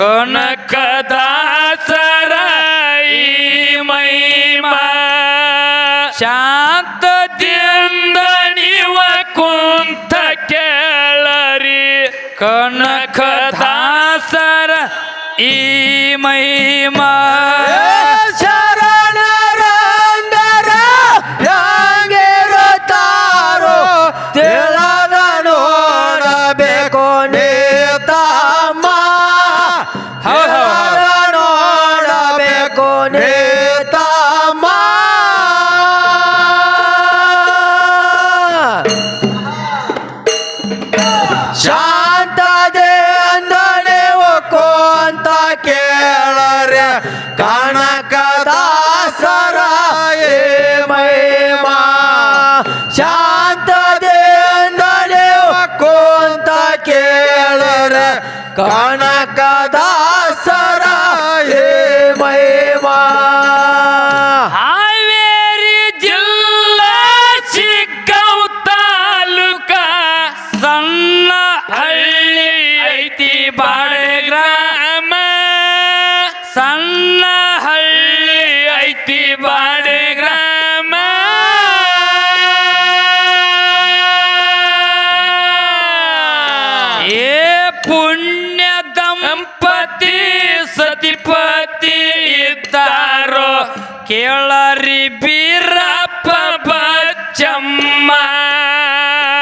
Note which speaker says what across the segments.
Speaker 1: ಕನಕದಾಸರ ಈ ಮೈಮ ಶಾಂತದಿಂದ ನೀವ ಕುಂತ ಕೇಳರಿ. ಕನಕದಾಸರ ಈ ಮಹಿಮಾ. ಕಾಣಕದ ಪುಣ್ಯ ದಂಪತಿ ಸತಿಪತಿ ಇದ್ದಾರೋ? ಕೇಳರಿ ಬೀರಪ್ಪ ಬಚ್ಚಮ್ಮ.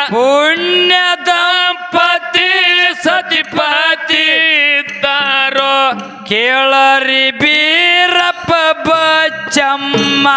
Speaker 1: ಪುಣ್ಯ ದಂಪತಿ ಸತಿಪತಿ ಇದ್ದಾರೋ? ಕೇಳರಿ ಬೀರಪ್ಪ ಬಚ್ಚಮ್ಮ.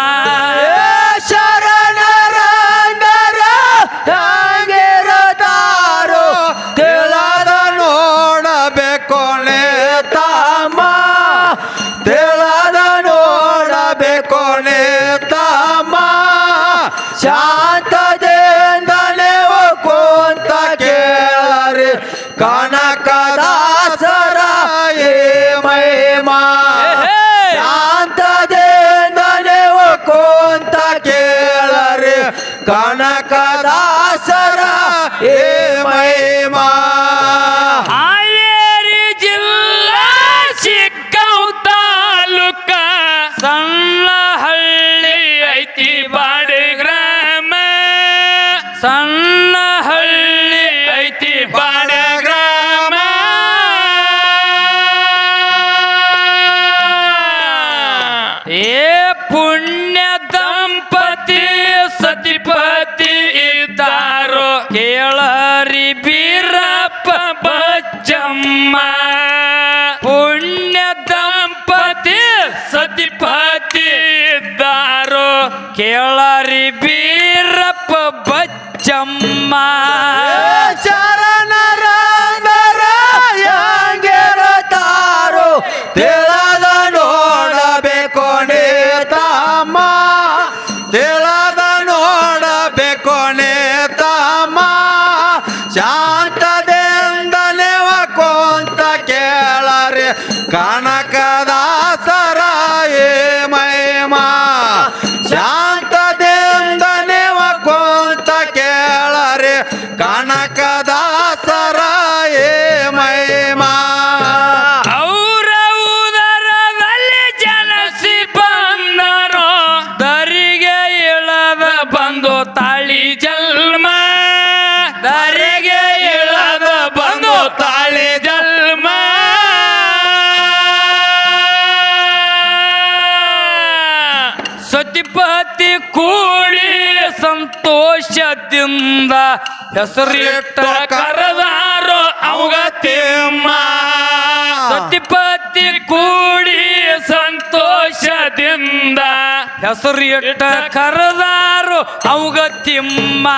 Speaker 1: ನಮ್ಮ ಪುಣ್ಯ ದಂಪತಿ ಸತಿಪತಿ ದಾರು ಕೇಳರಿ ಬೀರಪ್ಪ ಬಚ್ಚಮ್ಮ. காணா ಕೋಶದಿಂದ ಹೆಸರಿಟ್ಟ ಕರದಾರೋ ಅವಂಗ ತಿಮ್ಮ. ಸತಿಪತಿ ಕೂಡಿ ಸಂತೋಷದಿಂದ ಹೆಸರಿಟ್ಟ ಕರದಾರು ಅವಗತಿಮ್ಮ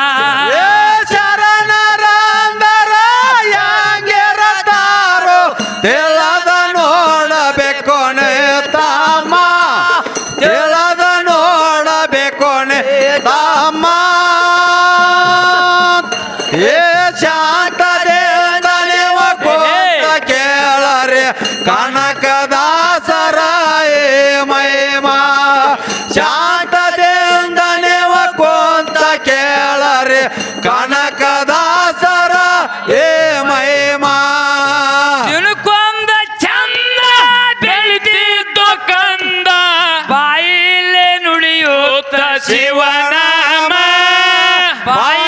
Speaker 1: Bye. Bye.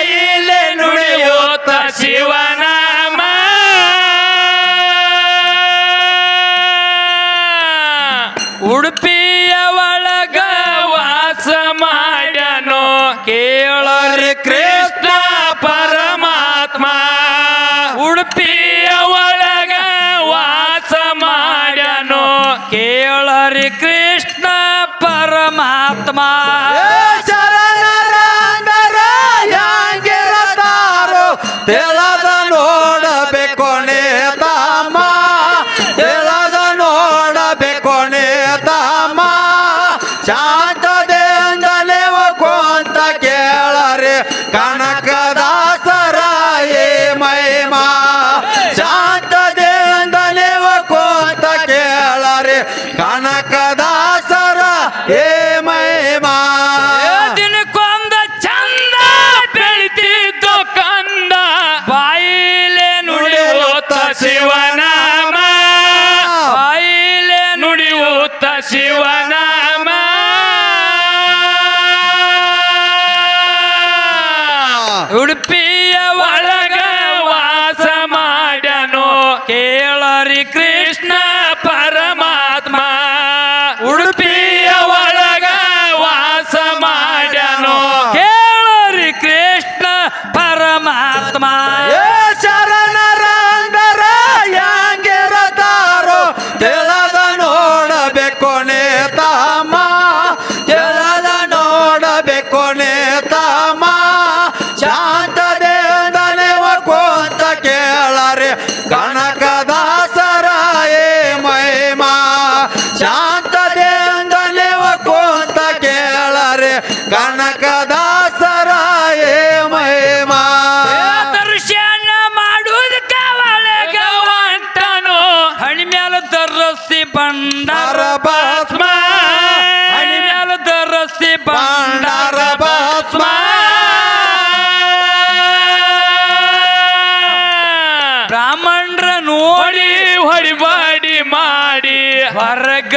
Speaker 1: ನೋಡಿ ಮಾಡಿ ಮಾಡಿ. ಹೊರಗ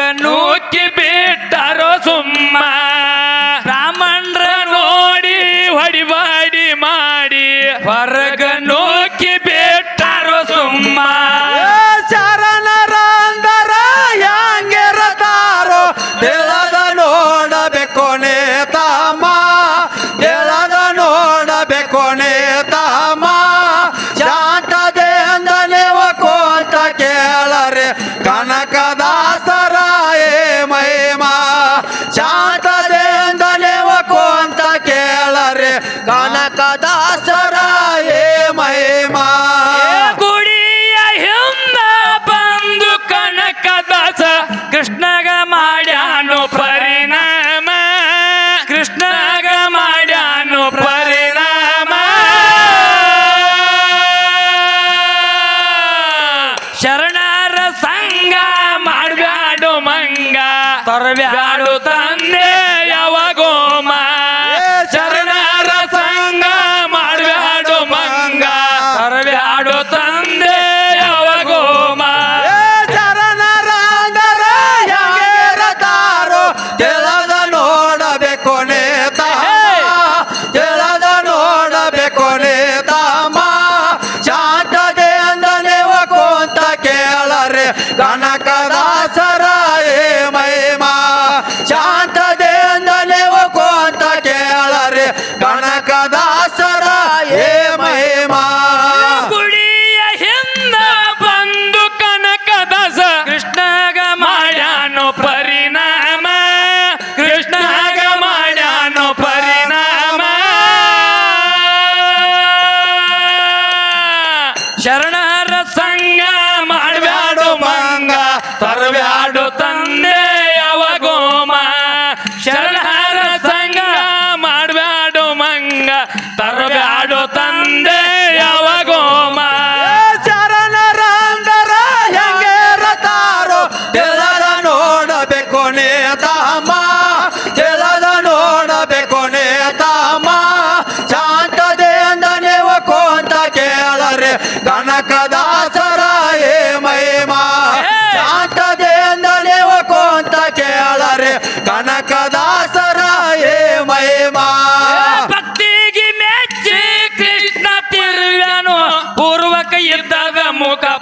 Speaker 1: ಶರಣರ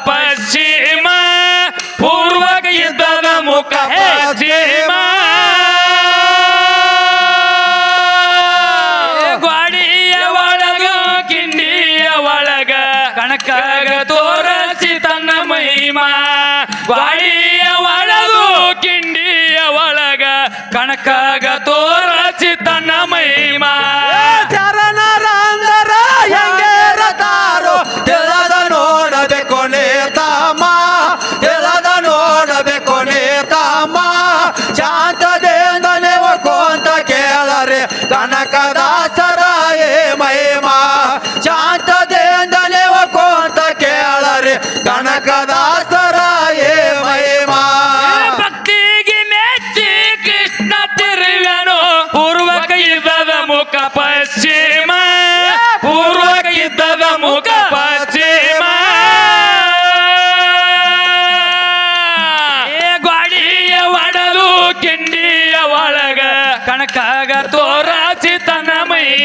Speaker 2: ಪಶ್ಚಿಮ ಪೂರ್ವಕ ಇದ್ದಾಗ ಮುಖ ಪಶ್ಚಿಮ. ಗ್ವಾಡಿಯ ಒಳಗ ಕಿಂಡಿಯ ಒಳಗ ಕಣಕಾಗ ತೋರಸಿ ತನ್ನ ಮಹಿಮಾ. ಗ್ವಾಡಿಯ ಒಳಗು ಕಿಂಡಿಯ ಒಳಗ ಕಣಕಾಗ ತೋರಸಿ ತನ್ನ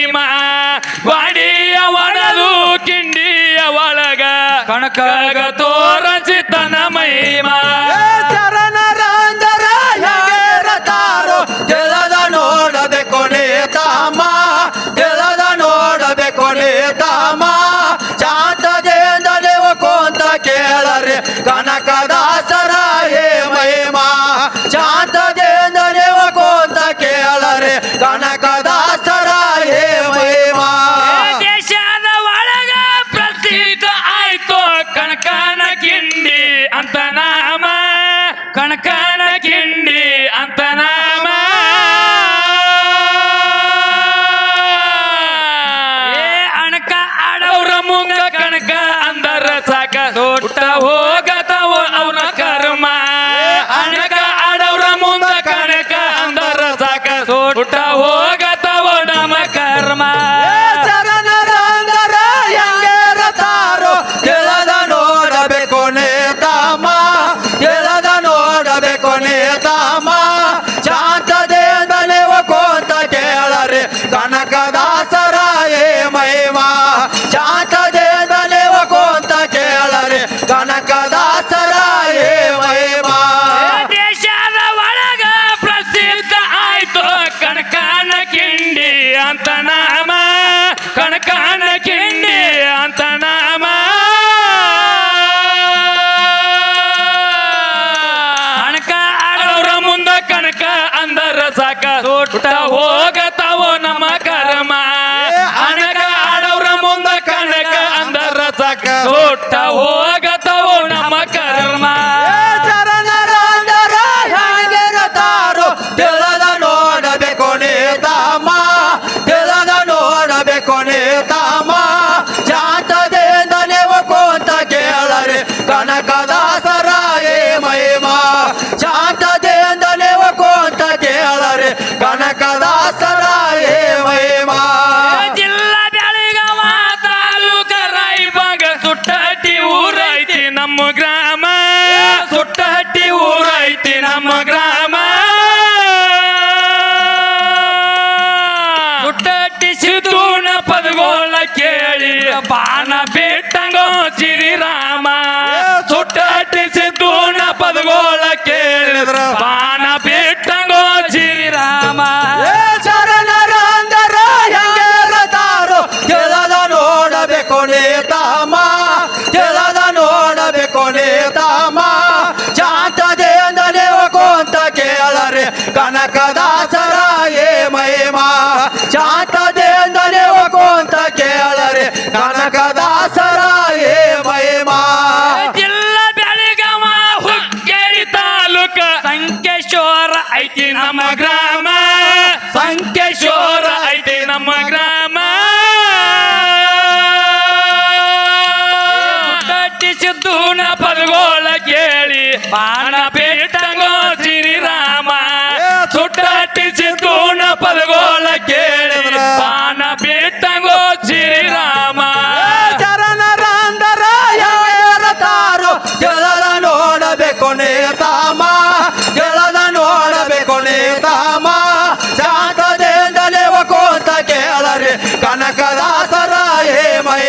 Speaker 2: ಮಹಿಮಾ ಬಾಡಿಯ ಒಡಲು ಕಿಂಡಿಯ ಒಳಗ. ಕಣಕಾಗ ತೋರಸಿ ಮಹಿಮ. ಮಹಿಮಾ
Speaker 1: ಚರಣರಂದರ ಹೆಂಗೇರತಾರೋ ನೋಡದೆ ನೋಡಬೇಕು ನೇತಮ್ಮ ತೆಲದ ನೋಡಬೇಕು ನೇತಮ್ಮ ಶಾಂತದಿಂದ ನೀವು ಕೊಂತ ಕೇಳರೆ ಕನಕದಾಸರ ಹೇ ಮಹಿಮ. ಶಾಂತದಿಂದ
Speaker 2: ಅಂತ ನಾಮ ಕಣಕಾಣ ಕಿಂಡಿ ಅಂತ ನಾಮ ಕಣಕ ಆಡೋರ ಮುಂದ ಕಣಕ ಅಂದರ ಸಾಕ, ಸೊಟ್ಟ ಹೋಗತಾವೋ ನಮ್ಮ ಕರ್ಮ. ಅಣಕ ಆಡೋರ ಮುಂದ ಕಣಕ ಅಂದರ ಸಾಕ, ಸೊಟ್ಟ ಹೋಗತಾವೋ ನಮ್ಮ ಕೇಳಿ ಬಾಣ ಬಿಟ್ಟಂಗೋ ಶ್ರೀರಾಮ ಸುಟ್ಟಹಟ್ಟಿ ಸಿದ್ದೂನ ಪದಗೋಳ ಕೇಳಿದ್ರ. ಬಾಣ ಬಿಟ್ಟಂಗೋ ಶ್ರೀರಾಮ
Speaker 1: ಶರಣರಂದರ ಹೆಂಗೇರತಾರೋ ಕೆಳದ ನೋಡಬೇಕು ನೇತಮ್ಮ ಕೆಳದ ನೋಡಬೇಕು ನೇತಮ್ಮ ಶಾಂತತೆಯಿಂದ ನೀವು ಕೊಂತ ಕೇಳರೆ ಕನಕದಾಸರ ಕನಕದಾಸರ ಏ
Speaker 2: ಜಿಲ್ಲಾ ಬೆಳಗಾವ ಹುಕ್ಕೇರಿ ತಾಲೂಕ. ಸಂಕೇಶ್ವರ ಐತಿ ನಮ್ಮ ಗ್ರಾಮ. ಸಂಕೇಶ್ವರ ಐತಿ ನಮ್ಮ ಗ್ರಾಮ. ಕಟ್ಟಿಸಿದ್ದೂನ ಪದಗೋಳ ಕೇಳಿ. ಬಾಣ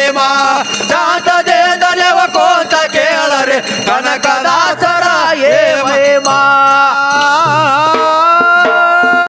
Speaker 1: ಹೇ ಮಹಿಮ ಶಾಂತದಿಂದಲೇ ಕೋತ ಕೇಳರೆ. ಕನಕದಾಸರ ಏ ಮಹಿಮಾ.